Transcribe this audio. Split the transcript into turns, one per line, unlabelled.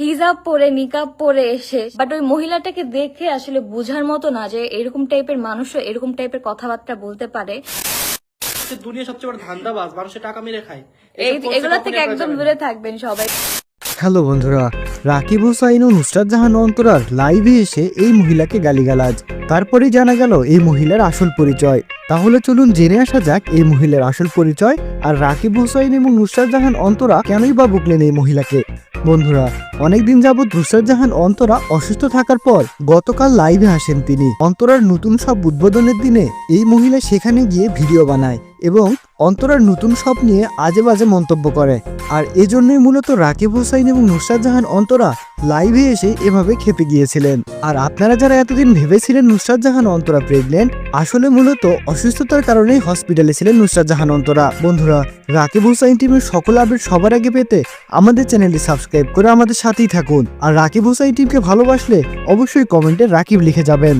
হিজাব পরে নিকাব পরে এসে বাট ওই মহিলাটাকে দেখে আসলে বুঝার মতো না যে এরকম টাইপের মানুষও এরকম টাইপের কথাবার্তা বলতে পারে।
দুনিয়া সবচেয়ে বড় ধান্দাবাজ মানুষের টাকা মেরে খায়।
এই এগুলা থেকে একদম দূরে থাকবেন সবাই।
হ্যালো বন্ধুরা রাকিব হুসাইন ও নুসরাত জাহান অন্তরার লাইভে এসে এই মহিলাকে গালিগালাজ। তারপরে জানা গেল, এই মহিলার আসল পরিচয়। তাহলে চলুন জেনে আসা যাক এই মহিলার আসল পরিচয় আর রাকিব হুসাইন এবং নুসরাত জাহান অন্তরা কেনই বা বুকলেন এই মহিলাকে। বন্ধুরা, অনেকদিন যাবৎ নুসরাত জাহান অন্তরা অসুস্থ থাকার পর গতকাল লাইভে আসেন তিনি। অন্তরার নতুন সব উদ্বোধনের দিনে এই মহিলা সেখানে গিয়ে ভিডিও বানায় এবং অন্তরার নতুন সব নিয়ে আজে বাজে মন্তব্য করে। আর এজন্যই মূলত রাকিব হোসাইন এবং নুসরাত জাহান অন্তরা লাইভে এসে এভাবে খেপে গিয়েছিলেন। আর আপনারা যারা এতদিন ভেবেছিলেন নুসরাত জাহান অন্তরা প্রেগনেন্ট আসলে মূলত অসুস্থতার কারণেই হসপিটালে ছিলেন নুসরাত জাহান অন্তরা। বন্ধুরা, রাকিব হোসাইন টিমের সকল আপডেট সবার আগে পেতে আমাদের চ্যানেলটি সাবস্ক্রাইব করে আমাদের সাথেই থাকুন। আর রাকিব হোসাইন টিমকে ভালোবাসলে অবশ্যই কমেন্টে রাকিব লিখে যাবেন।